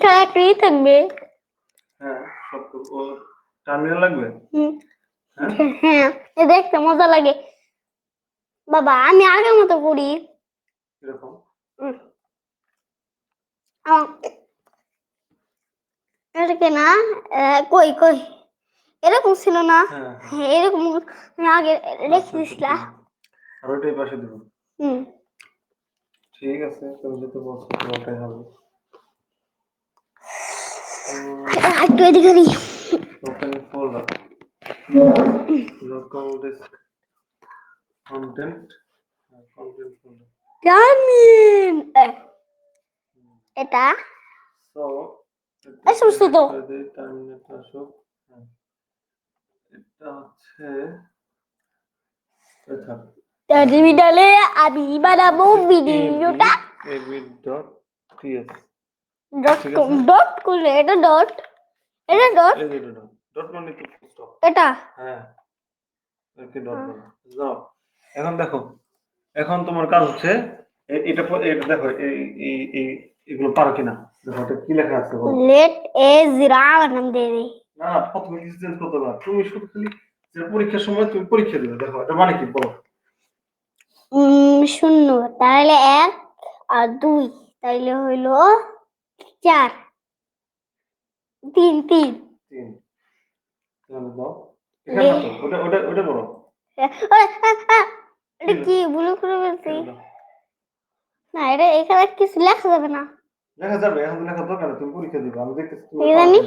থাকবে। হ্যাঁ সব ও টার্মিনাল লাগবে? হ্যাঁ? হ্যাঁ এ দেখতে মজা লাগে। বাবা আমি আগের মতো করি। এরকম এটাকে না? কই কই? এরকম ছিল না। হ্যাঁ। এরকম আমি আগে রেখে দিছিলাম আর পাশে দেবো। হুম। ঠিক আছে তুমি যেতে বলছো হবে। একটু এদিকে দিই open folder local disk content content folder জামিন এটা? সো এই সমস্ত তো। টার্মিনেট আসুক। হ্যাঁ। এটা হচ্ছে টার্মিনালে আমি বানাবো ভিডিওটা এবি ডট টিএস ডট করলে এটা ডট এটা ডট ডট মানে কি? এটা? হ্যাঁ। ডট এখন দেখো এখন তোমার কাজ হচ্ছে এটা এটা দেখো এই এই এগুলো পারো কিনা? দেখো এটা কি লেখা আছে লেট এ জিরাও নাম না প্রথমে তুমি শুধু খালি পরীক্ষার সময় তুমি পরীক্ষা দিবে দেখো এটা মানে কি? বলো। শূন্য। তাহলে এক আর দুই। তাইলে হইল চার। তিন তিন। দাও? ওটা ওটা ওটা বলো। এটা কি ভুল করে বলছি? না এটা এখানে কিছু লেখা যাবে না। লেখা যাবে এখন লেখা দরকার তুমি পরীক্ষা দিবে আমি দেখতেছি তুমি জানি।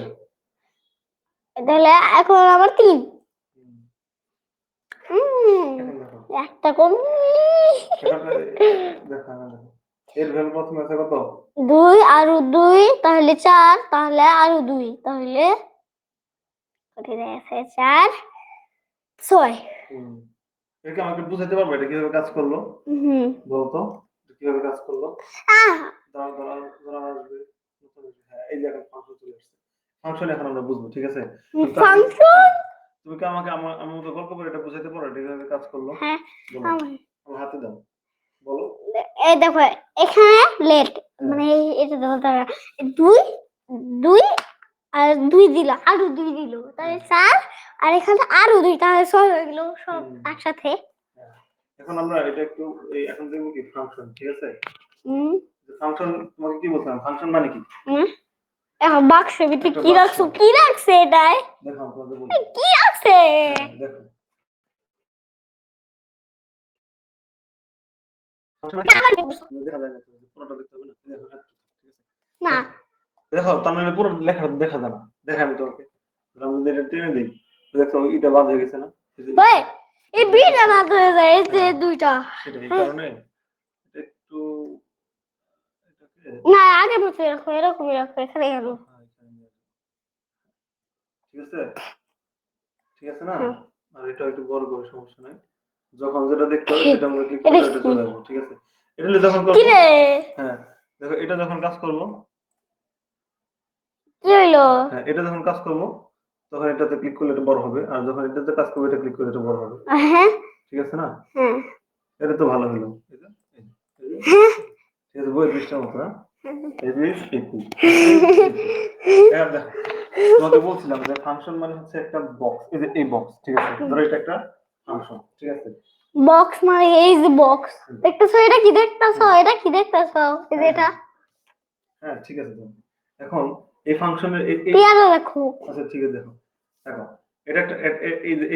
তাহলে এখন আমার তিন। একটা কম দেখো। এর ভ্যালু প্রথমে আছে কত? দুই আরও দুই তাহলে চার তাহলে আরও দুই তাহলে কোথায় আছে চার ছয়। এটা আমাকে বুঝাতে পারবে এটা কীভাবে কাজ করল? হুম। বলো তো এটা কীভাবে কাজ করল? আসবে। হ্যাঁ এই যে এখন ফাংশন চলে আসছে। ফাংশন এখন আমরা বুঝব ঠিক আছে? ফাংশন তুমি কি আমাকে আমার মতো গল্প করে এটা বুঝাতে পারো? এটা কীভাবে কাজ করল? হ্যাঁ বলো। হাতে দাও। এই দেখো এখানে লেট মানে এটা দেখো তারা দুই দুই আর দুই দিল আরও দুই দিল। তাহলে চার আর এখানে আরও দুই তাহলে ছয় হয়ে গেল সব একসাথে। এখন আমরা এটা একটু এখন দেখব কি ফাংশন ঠিক আছে? ফাংশন তোমাকে কি বলছিলাম? ফাংশন মানে কি? এখন বাক্সের ভিতরে কি। রাখছো? কি রাখছে এটাই দেখো কি আছে হ্যাঁ, দেখো না। দেখো, একটু, ঠিক আছে? না দেখো তার মানে পুরো লেখা দেখা যায় না। দেখা আমি তোমাকে। আমি যদি টেনে দিই দেখো এটা বাদ হয়ে গেছে না? এই বিটা না ধরে যায় এই যে দুইটা। কারণে? একটু না আগে মতো রাখো এরকমই রাখো এখানে গেল হ্যাঁ, আসো। ঠিক আছে? ঠিক আছে না? আর এটা একটু বড় করে সমস্যা নাই। যখন যেটা দেখতে হবে সেটা আমরা ক্লিক করে এটা চলে আসব ঠিক আছে? এটা যখন করব হ্যাঁ দেখো এটা যখন কাজ করব কি হইল? হ্যাঁ এটা যখন কাজ করব তখন এটাতে ক্লিক করলে এটা বড় হবে আর যখন এটাতে কাজ করব এটা ক্লিক করলে এটা বড় হবে। হ্যাঁ। ঠিক আছে না? হ্যাঁ। এটা তো ভালো হলো। ঠিক আছে বই পৃষ্ঠার মতো না তোমাকে বলছিলাম যে ফাংশন মানে হচ্ছে একটা বক্স এই যে এই বক্স ঠিক আছে? ধরো এটা একটা ঠিক আছে। বক্স মানে এই যে বক্স দেখতেছো? এটা কি দেখতেছো? এটা কি দেখতেছো? এই যে এটা। হ্যাঁ ঠিক আছে এখন এই ফাংশনের পেয়ারা দেখো। আচ্ছা ঠিক আছে দেখো। দেখো এটা একটা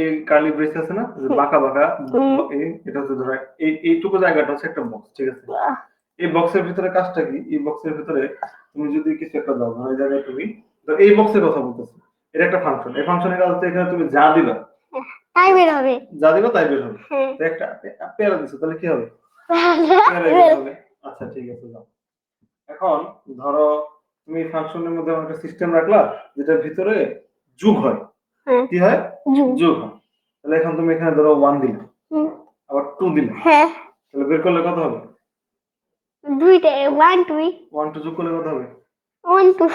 এই কার্লি ব্রেস আছে না? যে বাঁকা বাঁকা এই এটা হচ্ছে ধরো এই এইটুকু জায়গাটা হচ্ছে একটা বক্স ঠিক আছে? এই বক্সের ভিতরে কাজটা কি? এই বক্সের ভিতরে তুমি যদি কিছু একটা দাও ধরো এই জায়গায় তুমি তো এই বক্সের কথা বলতেছি। এটা একটা ফাংশন এই ফাংশনের কাজ হচ্ছে এখানে তুমি যা দিবা তাই বের হবে। যা দিবা তাই বের হবে। হ্যাঁ। তো একটা পেয়ারা দিছো তাহলে কি হবে? আচ্ছা ঠিক আছে যাও। এখন ধরো তুমি ফাংশনের মধ্যে আমার একটা সিস্টেম রাখলা যেটার ভিতরে যোগ হয়। হ্যাঁ। কি হয়। যোগ। হয়। তাহলে এখন তুমি এখানে ধরো ওয়ান দিলে। হুম, আবার টু দিলে। হ্যাঁ। তাহলে বের করলে কত হবে? দুইটা ওয়ান টু ওয়ান টু যোগ করলে কত হবে? ওয়ান টু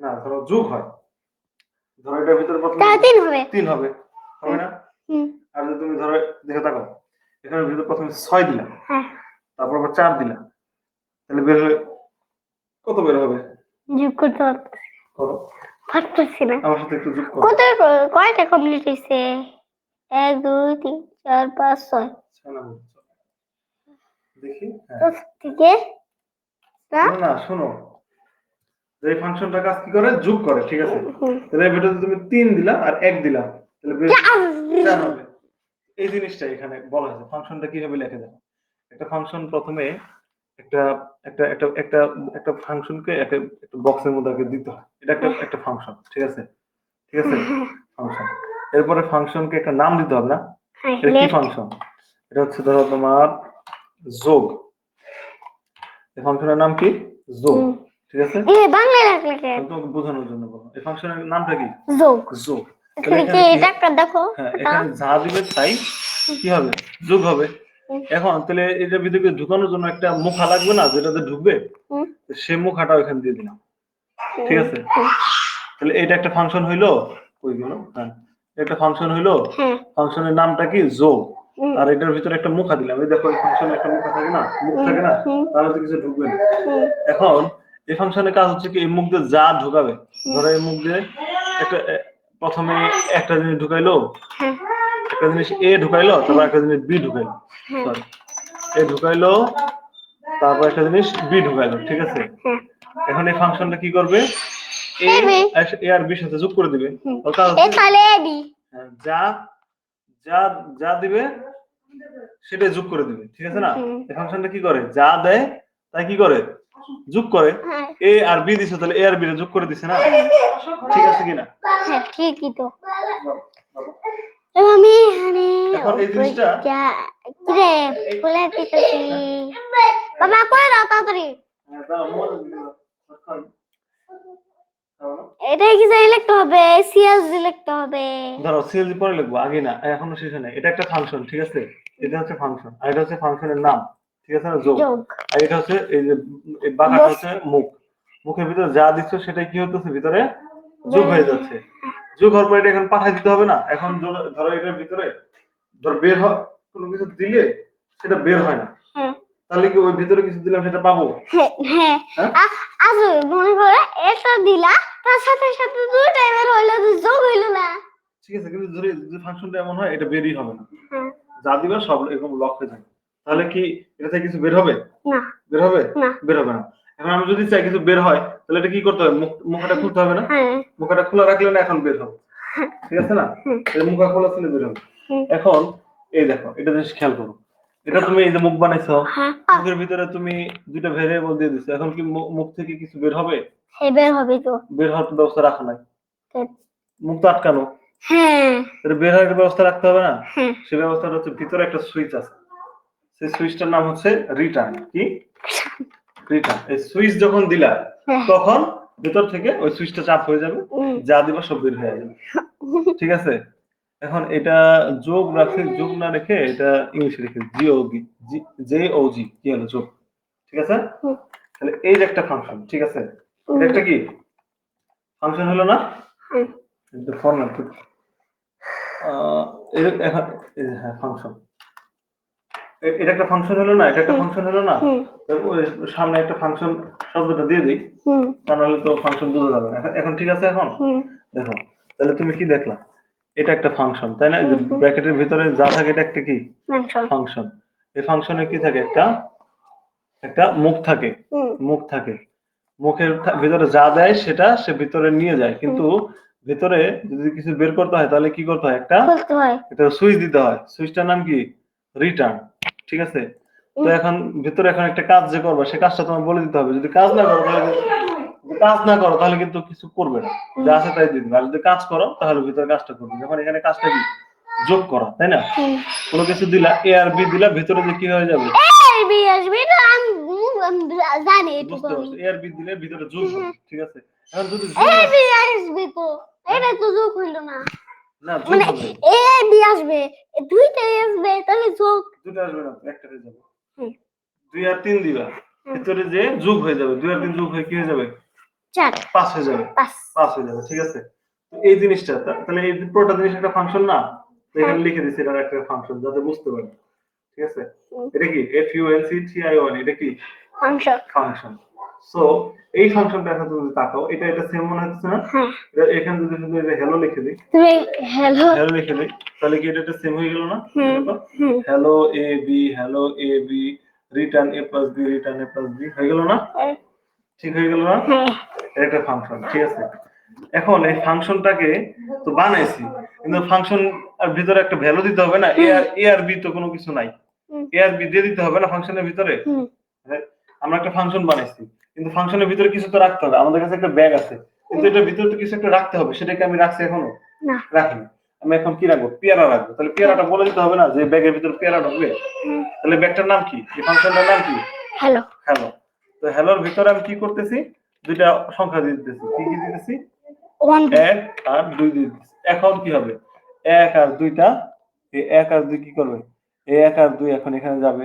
না ধরো যোগ হয়। ধরো এটার ভিতরে প্রথমে তিন হবে। তিন হবে। হবে না? আর যদি তুমি ধরো দেখে থাকো এখানে ভিতরে প্রথমে ছয় দিলাম হ্যাঁ। তারপর আবার চার দিলাম তাহলে বের হলে কত বের হবে? যোগ করতে করো। পারতেছি না। আমার সাথে একটু যোগ করো। কত কয়টা কমপ্লিট হয়েছে এক দুই তিন চার পাঁচ ছয়। দেখি হ্যাঁ। থেকে? না শোনো। এই ফাংশনটা কাজ কি করে? যোগ করে ঠিক আছে? তাহলে ভিতরে তুমি তিন দিলা আর এক দিলা। তাহলে চার হবে। এই জিনিসটা এখানে বলা হয়েছে। ফাংশনটা কীভাবে লেখা যায়? একটা ফাংশন প্রথমে একটা একটা একটা একটা একটা ফাংশনকে একটা একটা বক্সের মধ্যে আগে দিতে হয়। এটা একটা একটা ফাংশন ঠিক আছে? ঠিক আছে? ফাংশন এরপরে ফাংশনকে একটা নাম দিতে হবে না? হ্যাঁ, এটা কি ফাংশন এটা হচ্ছে ধরো তোমার যোগ। এই ফাংশনের নাম কি? যোগ। ঠিক আছে? এ বাংলায় রাখলে কেন? তোমাকে বোঝানোর জন্য বলো। এই ফাংশনের নামটা কি? যোগ। যোগ। এখানে এখানে কি কি- এটা দেখো? হ্যাঁ এখানে যা দিবে তাই কি হবে? যোগ হবে। এখন তাহলে এটার ভিতরে ঢুকানোর জন্য একটা মুখা লাগবে না যেটাতে ঢুকবে সে মুখাটা ওখানে দিয়ে দিলাম। ঠিক আছে? তাহলে এটা একটা ফাংশন হইল কই গেল? হ্যাঁ একটা ফাংশন হইল হ্যাঁ। ফাংশনের নামটা কি? যোগ। আর এটার ভিতরে একটা মুখা দিলাম। এই দেখো ফাংশনে একটা মুখা থাকে না? মুখ থাকে না। তাহলে তো কিছু ঢুকবে না। এখন এই ফাংশনের কাজ হচ্ছে কি এই মুখ দিয়ে যা ঢুকাবে ধরো এই মুখ দিয়ে একটা প্রথমে একটা জিনিস ঢুকাইলো হ্যাঁ। একটা জিনিস এ ঢুকাইলো তারপর একটা জিনিস বি ঢুকাইলো হ্যাঁ। সরি এ ঢুকাইলো তারপর একটা জিনিস বি ঢুকাইলো ঠিক আছে? হ্যাঁ। এখন এই ফাংশনটা কি করবে? এ এ আর বির সাথে যোগ করে দিবে। হ্যাঁ, যা যা যা দিবে সেটা যোগ করে দিবে ঠিক আছে না? এই ফাংশনটা কি করে? যা দেয় তাই কি করে? যোগ করে হ্যাঁ। এ আর বি দিছে তাহলে এ আর বি যোগ করে দিছে না? ঠিক আছে কিনা? হ্যাঁ ঠিকই তো। আমি এখানে এখন এই জিনিসটা- কিরে বলে দিতেছি বাবা কই দাও তাড়াতাড়ি? হ্যাঁ। এটা কি যাই লিখতে হবে? সিএসজি লিখতে হবে। ধরো সিএলজি পরে লিখব আগে না এখনও শেষে নেই। এটা একটা ফাংশন ঠিক আছে? এটা হচ্ছে ফাংশন আর এটা হচ্ছে ফাংশনের নাম। ঠিক আছে না? যোগ। আর এটা হচ্ছে এই যে বাঁকাটা হচ্ছে মুখ। মুখের ভিতরে যা দিচ্ছ সেটাই কি হতেছে ভিতরে যোগ হয়ে যাচ্ছে। যোগ হওয়ার পর এটা এখন পাঠাই দিতে হবে না? এখন ধরো এটার ভিতরে ধর বের হয় কোনো কিছু দিলে সেটা বের হয় না। হ্যাঁ। তাহলে কি ওই ভিতরে কিছু দিলাম সেটা পাবো? হ্যাঁ হ্যাঁ। হ্যাঁ? আজ মনে করে এটা দিলা তার সাথে সাথে হইল যোগ হইল না। ঠিক আছে কিন্তু যদি ফাংশনটা এমন হয় এটা বেরই হবে না। হ্যাঁ। যা দিবে সব এরকম লক হয়ে যাবে। তাহলে কি এটা থেকে কিছু বের হবে? না। বের হবে? না। বের হবে না। এখন আমি যদি চাই কিছু বের হয় তাহলে এটা কি করতে হবে? মুখ মুখটা খুলতে হবে না? হ্যাঁ। মুখটা খোলা রাখলে না এখন বের হবে। ঠিক আছে না। এই মুখা খোলা ছিল বের হবে। এখন এই দেখো এটা জিনিস খেয়াল করো। এটা তুমি এই যে মুখ বানাইছো হ্যাঁ। মুখের ভিতরে তুমি দুইটা ভেরিয়েবল দিয়ে দিছো। এখন কি মুখ থেকে কিছু বের হবে? হ্যাঁ বের হবে তো। বের হওয়ার ব্যবস্থা রাখা নাই। হ্যাঁ। মুখ তো আটকানো। হ্যাঁ। বের হওয়ার ব্যবস্থা রাখতে হবে না? হ্যাঁ। সেই ব্যবস্থাটা হচ্ছে ভিতরে একটা সুইচ আছে। সেই সুইচটার নাম হচ্ছে রিটার্ন কি? রিটার্ন। এই সুইচ যখন দিলা হ্যাঁ। তখন ভিতর থেকে ওই সুইচটা চাপ হয়ে যাবে যা দিবা সব বের হয়ে যাবে। ঠিক আছে? এখন এটা যোগ রাখে যোগ না রেখে এটা ইংলিশে রেখে জিও জে ও জি কি হলো যোগ? ঠিক আছে? তাহলে এই যে একটা ফাংশন ঠিক আছে? এটা একটা কি? ফাংশন হলো না? না আহ, এখন হ্যাঁ ফাংশন এটা একটা ফাংশন হলো না এটা একটা ফাংশন হলো না? সামনে একটা ফাংশন শব্দটা দিয়ে দিই। তা নাহলে তো ফাংশন বোঝা যাবে না। এখন- ঠিক আছে এখন? দেখো তাহলে তুমি কি দেখলা? এটা একটা ফাংশন তাই না। ব্র্যাকেটের ভিতরে যা থাকে এটা একটা কি? ফাংশন এই ফাংশনে কি থাকে? একটা একটা মুখ থাকে। মুখ থাকে। মুখের ভিতরে যা দেয় সেটা সে ভিতরে নিয়ে যায়। কিন্তু ভিতরে যদি কিছু বের করতে হয় তাহলে কি করতে হয়? একটা হয়। একটা সুইচ দিতে হয়। সুইচটার নাম কি? রিটার্ন ঠিক আছে? তো এখন ভিতরে এখন একটা কাজ যে করবে সে কাজটা তোমার বলে দিতে হবে। যদি কাজ না করো তাহলে কাজ না করো তাহলে কিন্তু কিছু করবে না। যা আছে তাই দিবে। আর যদি কাজ করো তাহলে ভিতরে কাজটা করবে। যখন এখানে কাজটা কি? যোগ করা তাই না? কোনো কিছু দিলা এ আর বি দিলা ভিতরে যে কি হয়ে যাবে? জানি এ আর বি দিলে ভিতরে যোগ হবে ঠিক আছে? এখন যদি যোগ না- এবি আসবে তো। এটা তো যোগ হইল না। মানে এ বি আসবে এ দুইটাই আসবে তাহলে যোগ দুটো আসবে না একটা হয়ে যাবে দুই আর তিন দিবা। ভিতরে যে যোগ হয়ে যাবে দুই আর তিন যোগ হয়ে কি হয়ে যাবে? চার। পাঁচ হয়ে যাবে। পাঁচ। হয়ে যাবে ঠিক আছে? এই জিনিসটা তাহলে এই পুরোটা জিনিস একটা ফাংশন না? এখানে লিখে দিচ্ছি এটা একটা ফাংশন যাতে বুঝতে পারে। ঠিক আছে? এটা কি? F U N C T I one এটা কি? মাংস ফাংশন সো এই ফাংশনটা এখন তুমি তাকাও। এটা এটা সেম মনে হচ্ছে না? হ্যাঁ। এটা- এখানে যদি শুধু এই যে হ্যালো লিখে দিই। তুমি হ্যালো হ্যালো লিখে দিই। তাহলে কি এটা সেম হয়ে গেল না? Hello A B hello A B return A plus B return A plus B হয়ে গেল না? ঠিক হয়ে গেল না? হ্যাঁ। এটা একটা ফাংশন ঠিক আছে। এখন এই ফাংশনটাকে তো বানাইছি। কিন্তু ফাংশন আর ভিতরে একটা ভ্যালু দিতে হবে না? এ আর এ আর বি তো কোনো কিছু নাই। এ আর বি দিয়ে দিতে হবে না ফাংশনের ভিতরে? মানে আমরা একটা ফাংশন বানাইছি। কিন্তু ফাংশনের ভিতরে কিছু তো রাখতে হবে। আমাদের কাছে একটা ব্যাগ আছে। কিন্তু এটার ভিতরে তো কিছু একটা রাখতে হবে। সেটাকে আমি রাখছি এখনও? না। রাখিনি। আমি এখন কি রাখব? পেয়ারা রাখব। তাহলে পেয়ারাটা বলে দিতে হবে না যে ব্যাগের ভিতরে পেয়ারা ঢুকবে? তাহলে ব্যাগটার নাম কি? এই ফাংশনটার নাম কি? হ্যালো হ্যালো তো হ্যালোর ভিতরে আমি কি করতেছি? দুইটা সংখ্যা দিয়ে দিতেছি। কি কি দিতেছি? এক আর দুই দিয়ে দিতেছি। এখন কি হবে? এক আর দুইটা। এই এক আর দুই কি করবে? এই এক আর দুই এখন এখানে যাবে।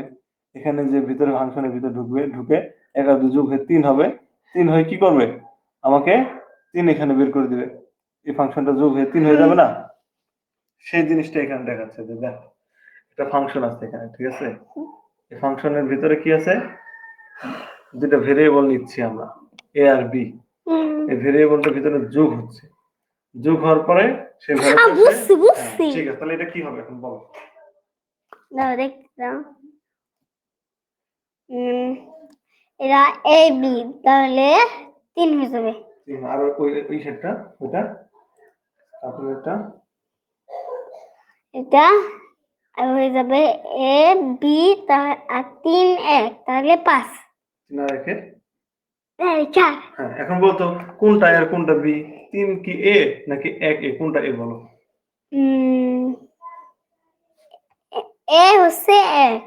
এখানে যে ভিতরে ফাংশনের ভিতরে ঢুকবে ঢুকে এক আর দুই যোগ হয়ে তিন হবে। তিন হয়ে কি করবে? আমাকে তিন এখানে বের করে দিবে। এই ফাংশনটা যোগ হয়ে তিন হয়ে যাবে না? সেই জিনিসটা এখানে দেখাচ্ছে যে দেখ একটা ফাংশন আছে এখানে ঠিক আছে? এই ফাংশনের ভিতরে কি আছে? দুটা ভেরিয়েবল নিচ্ছি আমরা এ আর বি এই ভেরিয়েবলটার ভিতরে যোগ হচ্ছে। যোগ হওয়ার পরে বুঝছি ঠিক আছে তাহলে এটা কি হবে এখন বলো? দাও দেখতে দাও। উম, এরা এ বি তাহলে তিন হয়ে যাবে। তিন, আর ওই ওই সেটটা ওটা তারপরে এটা? এটা আর হয়ে যাবে এ বি আর তিন এক তাহলে পাঁচ। তিন আর একে এই, চার। হ্যাঁ এখন বলতো কোনটা আর কোনটা বি তিন কি এ নাকি এক এ কোনটা এ বলো? এ- হচ্ছে এক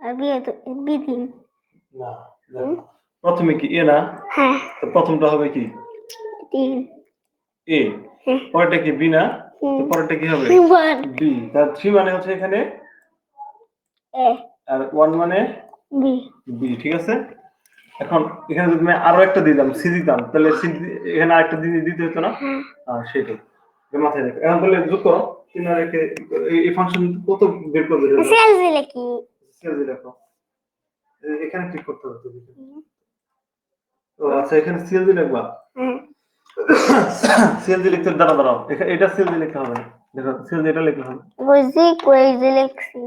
আর বি হতো বি তিন। না। প্রথমে কি এ না? হ্যাঁ। তো প্রথমটা হবে কি? তিন এ। হ্যাঁ। পরেরটা কি বি না? তো পরেরটা কি হবে? বি। তার থ্রি মানে হচ্ছে এখানে? এ। আর ওয়ান মানে? বি। বি ঠিক আছে? এখন এখানে যদি আমি আরও একটা দিতাম সি দিতাম তাহলে সি এখানে আরেকটা দিতে দিতে হতো না? হ্যাঁ। সেটাই। মাথায় রেখো। এখন তাহলে যোগ করো। তিন আর এই- ফাংশন কত বের করবে? সেলস দিলে কি? দেখো এ- এখানে ক্লিক করতে হবে তো ও আচ্ছা এখানে সিএলজি লিখবা? সিএলজি লিখতে দাঁড়া দাঁড়াও এটা সিএলজি লিখতে হবে না। দেখো সিএলজি এটা লিখতে হবে। বুঝি কুইজ লিখছি।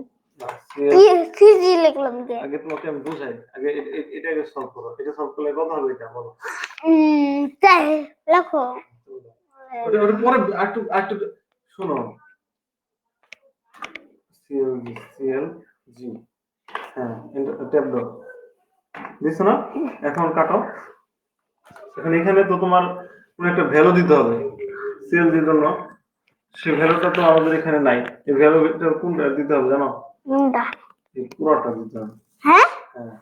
কি লিখলাম যে? আগে তোমাকে আমি বুঝাই। আগে এটা আগে সলভ করো। এটা সলভ করলে কত হবে এটা বলো। তাই লেখো ওটা ওটা পরে একটু একটু শোনো। হ্যাঁ ট্যাব দাও। দিছো না? এখন কাটো। এখন এখানে তো তোমার কোনো একটা ভ্যালু দিতে হবে। জির জন্য সেই ভ্যালুটা তো আমাদের এখানে নাই। এই ভ্যালুটা কোনটা দিতে হবে জানো? এই পুরোটা দিতে হবে। হ্যাঁ? হ্যাঁ।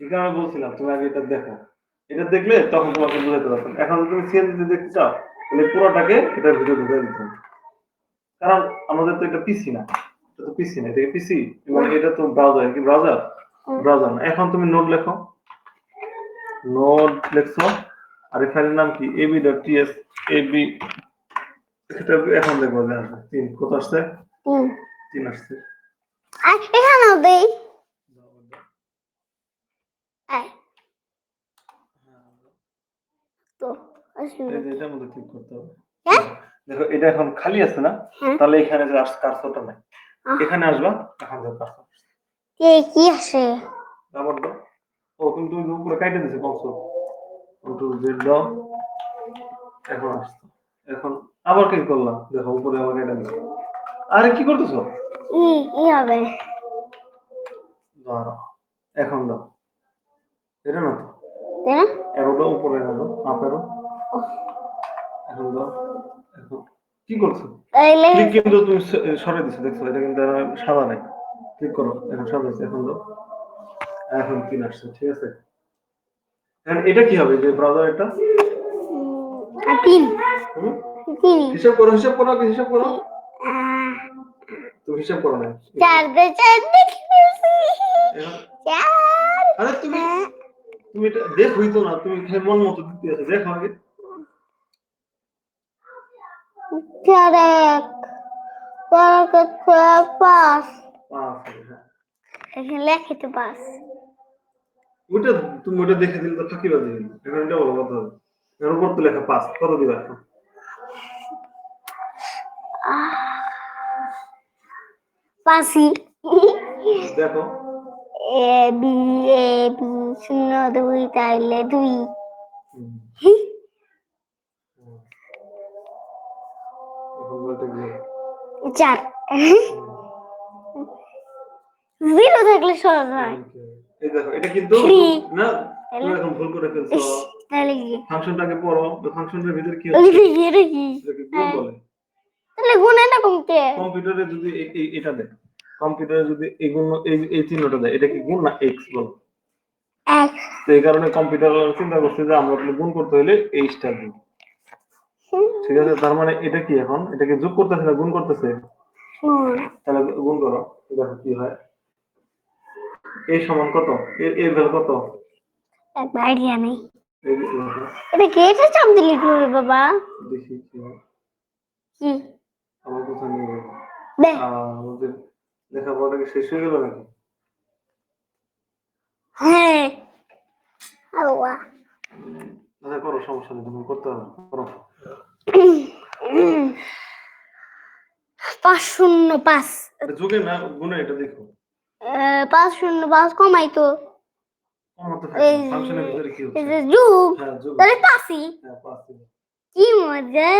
এই কারণে বলছিলাম তুমি আগে এটা দেখো। এটা দেখলে তখন তোমাকে বুঝাতে পারতাম। এখন তুমি সিএল যদি দেখতে চাও তাহলে পুরোটাকে এটার ভিতরে ঢুকে দিতে হবে। কারণ আমাদের তো এটা পিসি না। পিসি না এটা পিসি মানে এটা তো ব্রাউজার কি ব্রাউজার ব্রাউজার না। এখন তুমি নোট লেখো। নোট লেখছো আর ফাইলের নাম কি? এবি ডট টিএস এবি এটা এখন দেখব যে আসবে তিন কত আসছে? তিন। আসছে। এখানেও দেই। তো আসলে এই যে এটার মধ্যে ক্লিক করতে হবে। হ্যাঁ? দেখো এটা এখন খালি আছে না? হ্যাঁ। তাহলে এখানে যে কার্সরটা নাই। এখানে আসবা? কার্সর এ কি আসে আবার দাও ও তুমি তুমি উপরে কাইটে দিছো কংস কন্ট্রোল জেড দাও এখন আসতো এখন আবার ক্লিক করলাম দেখো উপরে আবার কাইটে দিছো। আরে কি করতেছো? ই ই হবে। দাঁড়াও এখন দাও। এটা না তো? তাই না এরো দাও উপরে এরো দাও আপ এখন দাও এখন। কি করছ? ক্লিক কিন্তু তুমি সরাই দিছো দেখছ? এটা কিন্তু সাদা নাই। ক্লিক করো এখন সাদা আছে এখন দাও। এখন তিন আসছে ঠিক আছে? এটা কি হবে যে ব্রাউজার এটা? তিন হিসাব করো হিসাব করো আগে হিসাব করো। তুমি হিসাব করো না। চার দে চার আরে তুমি তুমি এটা দেখোই তো না তুমি মন মতো দিতে আছো। দেখো আগে। পাঁচ পাঁচ হবে, হ্যাঁ। এখানে লেখে তো পাঁচ ওইটা তুমি ওইটা দেখে দিলে তো ফাঁকিবাজি এখন এটা বলো হবে এর উপর তো লেখা পাঁচ কত দিবা এখন? পাঁচি দেখো। এ বি এ বি শূন্য দুই তাইলে দুই। বলতে চার। জিরো থাকলে সহজ হয়। এই দেখো এটা কিন্তু না তুমি এখন ভুল করে ফেলছো। তাহলে কি? ফাংশনটাকে পড়ো ফাংশনের ভিতরে কি হচ্ছে? এটা কি? গুণ বলে? তাহলে গুণে না কমতে। কম্পিউটারে যদি এ- এ- এটা দেয় কম্পিউটারে যদি এই গুণ এই চিহ্নটা দেয় এটা কি গুণ না এক্স বল? এক। তো এই কারণে কম্পিউটার চিন্তা করছে যে আমরা গুণ করতে হলে এই স্টার দিই। ঠিক আছে তার মানে এটা কি এখন? এটাকে যোগ করতেছে না গুণ করতেছে? তাহলে গুণ করো দেখো কি হয়। এই সমান কত? এর এর ভ্যালু কত? এক আইডিয়া নেই। এটা কে এটা চাপ দিলি করবে বাবা? দেখি কি কি? আমার কোথাও নিয়ে দেখ আমাদের লেখাপড়াটা কি শেষ হয়ে গেল নাকি? হ্যাঁ। আল্লাহ। আচ্ছা করো সমস্যা নেই তুমি করতে হবে করো। পাঁচ শূন্য পাঁচ। এটা না গুণে এটা দেখো। পাঁচ শূন্য পাঁচ কমাই তো। কি যুগ তাহলে পাঁচই। মজা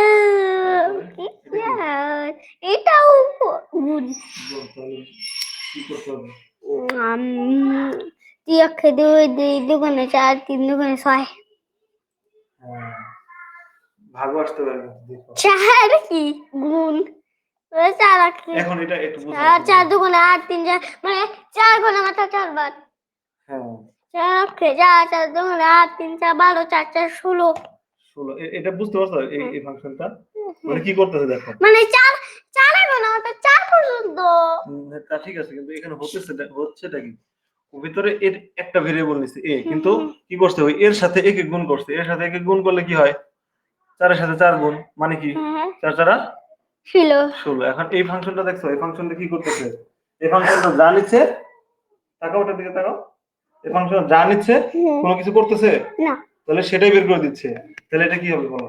এটাও অক্ষে দুই দুই দুগুণে চার তিন দুগুণে ছয়। হ্যাঁ। ভাগও আসতে পারে চার কি গুণ? চার এখন এটা একটু চার দুগুণে আট তিন চার মানে চার গুণে মাথা চারবার। হ্যাঁ। চার অক্ষে চার চার দুগুণে আট তিন চার বারো চার চার ষোলো। ষোলো এটা বুঝতে পারছ এই এই ফাংশনটা? মানে কি করতেছে দেখো? মানে চার চার গুণে মাথা চার পর্যন্ত। উম, তা ঠিক আছে কিন্তু এখানে হতেছে হচ্ছেটা কি? ভিতরে এর একটা ভেরিয়েবল নিচ্ছে এ কিন্তু কি করছে? ওই এর সাথে একে গুণ করছে এর সাথে একে গুণ করলে কি হয়? চারের সাথে চার গুণ মানে কি? হ্যাঁ। চার চারা ছিল ষোলো। এখন এই ফাংশনটা দেখছ এই ফাংশনটা কি করতেছে? এই ফাংশনটা যা নিচ্ছে তাকাও ওটার দিকে তাকাও। এই ফাংশন যা নিচ্ছে কোনো কিছু করতেছে? না। তাহলে সেটাই বের করে দিচ্ছে। তাহলে এটা কি হবে বলো?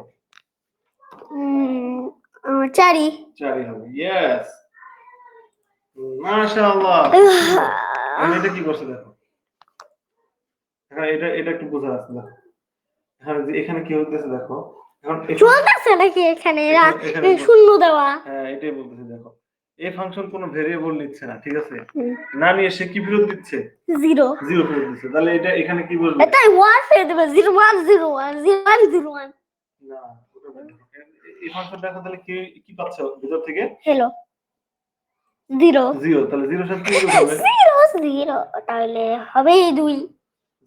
চারি। চারই হবে ইয়েস মাশাআল্লাহ। এটা কি করছে দেখো? এখন এটা এটা একটু বোঝা দেখো এখানে এখানে কি হতেছে দেখো? চলতেছে নাকি এখানে? শূন্য দেওয়া। হ্যাঁ এটাই বলতেছে দেখো। এই ফাংশন কোনো ভেরিয়েবল নিচ্ছে না ঠিক আছে? না নিয়ে সে কি ফেরত দিচ্ছে? জিরো। জিরো ফেরত দিচ্ছে। তাহলে এটা এখানে কি বলবে? তাই ওয়ান ফেলে দেবে zero one zero one zero one zero one না এ- এই ফাংশনটা এখন তাহলে কি কি পাচ্ছ ভিতর থেকে? Hello zero. জিরো তাহলে জিরো সাথে যোগ করবে? জিরো জিরো তাহলে হবে দুই।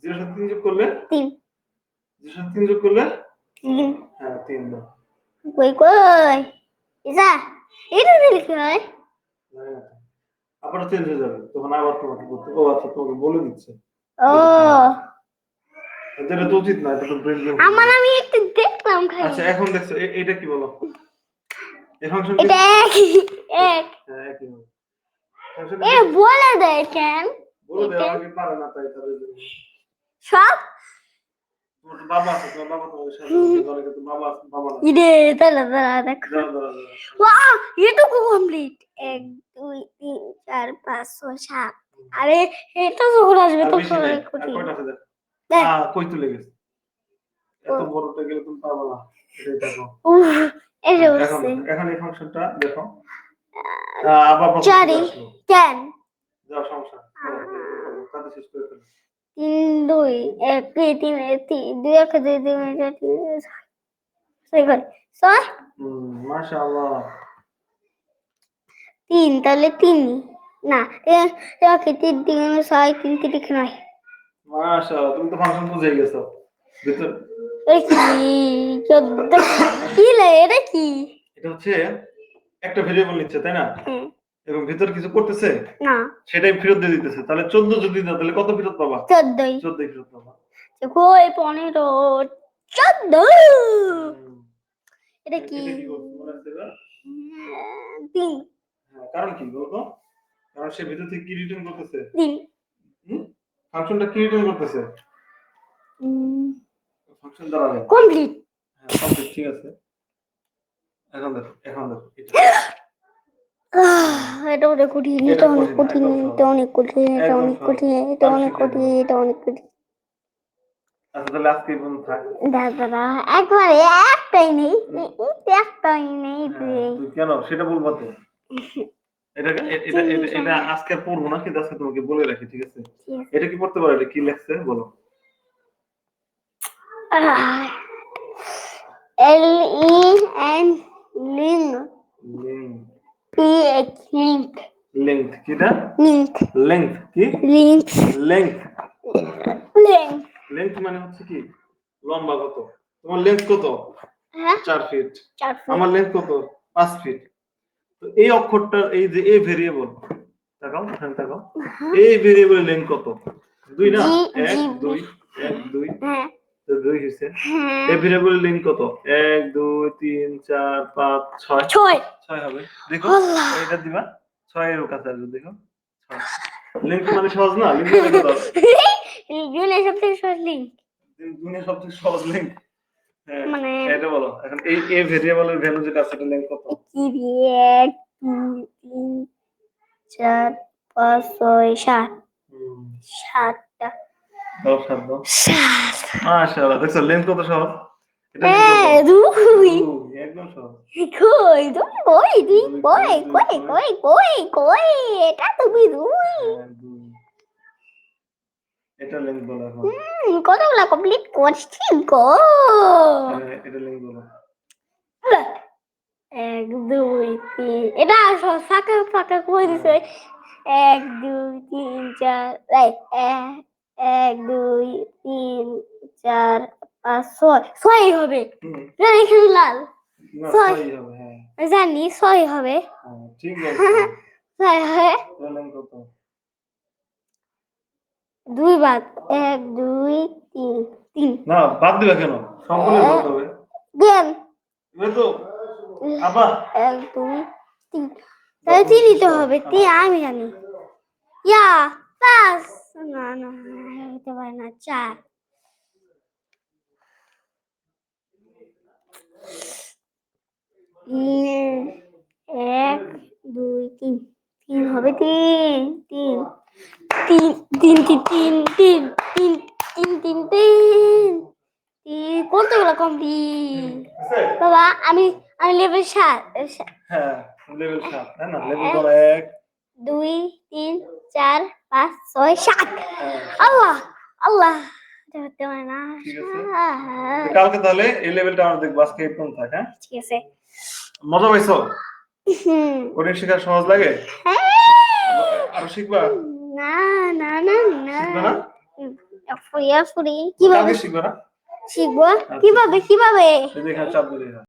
জিরো সাথে তিন যোগ করলে? তিন। জিরো সাথে তিন যোগ করলে? তিন হ্যাঁ তিন দাও কই কই ইসা এটা দিলে কি জানি না তো। আবার চেঞ্জ হয়ে যাবে তখন আবার তোমাকে বলতে ও আচ্ছা তোমাকে বলে দিচ্ছে ও এটা তো উচিত না এটা তো ব্রেন আমার আমি একটু দেখলাম খালি আচ্ছা এখন দেখছ এটা কি বলো এই ফাংশন এটা এক এক হ্যাঁ একই হবে ফাংশন এ বলে দেয় কেন বলে দেওয়া আমাকে পারে না তাই জন্য সব ইরে তাহলে তাহলে দেখো। এটুকু কমপ্লিট এক দুই তিন চার পাঁচ ছয় সাত। আরে এটা যখন আসবে তখন বেশি নেই। আর কঠিন। কয়টা আছে দেখ? দেখ। আহ, কই তুলে গেছে? এত বড়টা গেলে তুমি পারবে না। এটাই দেখো। উফ এসে এখন এই ফাংশনটা দেখো। আবার চারি। কেন যাও সমস্যা করো, করো, শেষ করে ফেলো। তিন দুই এক দুই তিন দুই এক দুই এক ছয় ছয় মাশাআল্লাহ। তিন তাহলে তিন। না ওকে তিন তিন ছয় তিন তিরিক নয়। মাশাআল্লাহ তুমি তো ফাংশন বুঝে গেছো। ভিতর কি? এটা কি? এটা হচ্ছে একটা ভেরিয়েবল নিচ্ছে তাই না? এবং ভিতর কিছু করতেছে? না। সেটাই ফেরত দিয়ে দিতেছে। তাহলে চোদ্দ যদি দাও তাহলে কত ফেরত পাবা? চোদ্দই। চোদ্দই ফেরত পাবা। কই পনেরো চোদ্দ। এটা কি? উম, তিন। হ্যাঁ, কারণ কি বলতো? কারণ সে ভিতর থেকে কি রিটার্ন করতেছে? তিন। ফাংশনটা কি রিটার্ন করতেছে? ফাংশন দাঁড়াবে। কমপ্লিট হ্যাঁ কমপ্লিট ঠিক আছে। এখন দেখো এখন দেখো এটা অনেক কঠিন এটা অনেক কঠিন এটা অনেক কঠিন এটা অনেক কঠিন এটা অনেক কঠিন এটা অনেক কঠিন। দাদা একবারে একটাই নেই একটাই নেই হ্যাঁ, কেন? সেটা বলব তো। এটা এটা এটা- এটা আজকে পড়ব না কিন্তু আজকে তোমাকে বলে রাখি ঠিক আছে? এটা কি পড়তে পারো? এটা কি লেখছে? বলো। L E N link link length কিটা লিঙ্ক লেংথ কি লিঙ্ক লেংথ মানে হচ্ছে কি? লম্বা কত? তোমার লেন্থ কত? হ্যাঁ? চার ফিট আমার লেন্থ কত? পাঁচ ফিট তো এই অক্ষরটা এই যে এ ভেরিয়েবল তাকাও এখানে তাকাও এই ভেরিয়েবল লেন্থ কত? দুই না? এক দুই এক দুই। হ্যাঁ। কত? এক দুই তিন চার পাঁচ ছয়। ছয়। ছয় হবে। দেখো এটা দিবা। ছয়ের কাছে আসবে দেখো। মানে সহজ না দুনিয়া সবথেকে সহজ লিঙ্ক দুনিয়া সবথেকে সহজ লিঙ্ক হ্যাঁ মানে এটা বলো। এখন এই এ ভেরিয়েবলের ভ্যালু যেটা আছে এটা লেন্থ কত? কি এক দুই তিন চার পাঁচ ছয় সাত। সাতটা দাও সাত দাও মাশাআল্লাহ দেখছ লেন্থ কত সহজ? হ্যাঁ? দুই। একদম সহজ। কই দুই, কই দুই, কই কই কই কই এটা তুমি দুই। হ্যাঁ। এটা লেন্থ বলো এখন। হুম, কতগুলা কমপ্লিট করছি গো এটা লেন্থ বলো। এক দুই তিন এটা ফাঁকা ফাঁকা করে দিছে। এক দুই তিন চার এক এক দুই তিন চার পাঁচ ছয়। ছয় হবে। হুম, না, এখানে লাল। ছয়। হবে হ্যাঁ। জানি ছয় হবে। হ্যাঁ, ছয় হবে। দুই বাদ। এক দুই তিন। তিন। না বাদ দিবা কেন? সম্পূর্ণ বলতে হবে। গেম তো আবার এক দুই তিন। তাহলে তিন দিতে হবে। তিন আমি জানি। ইয়া পাঁচ না না হতে পারে না চার। এক দুই তিন। তিন হবে তিন তিন। তিন তিন তিন তিন তিন তিন তিন তিন তিন। কতগুলো কমপ্লিট? বাবা আমি আমি লেভেল সাত হ্যাঁ লেভেল সাত না? লেভেল এক। দুই তিন চার পাঁচ ছয় সাত। আল্লাহ আল্লাহ। কালকে তাহলে এই লেভেলটা আমরা দেখব। আজকে এরকম থাক হ্যাঁ? ঠিক আছে। মজা পাইছো। কোডিং শেখা সহজ লাগে? হ্যাঁ। আরও শিখবা? না না না না। ফুরিয়া ফুরি কীভাবে? শিখবা না? শিখব। কীভাবে কীভাবে? এই এখানে চাপ দিলে।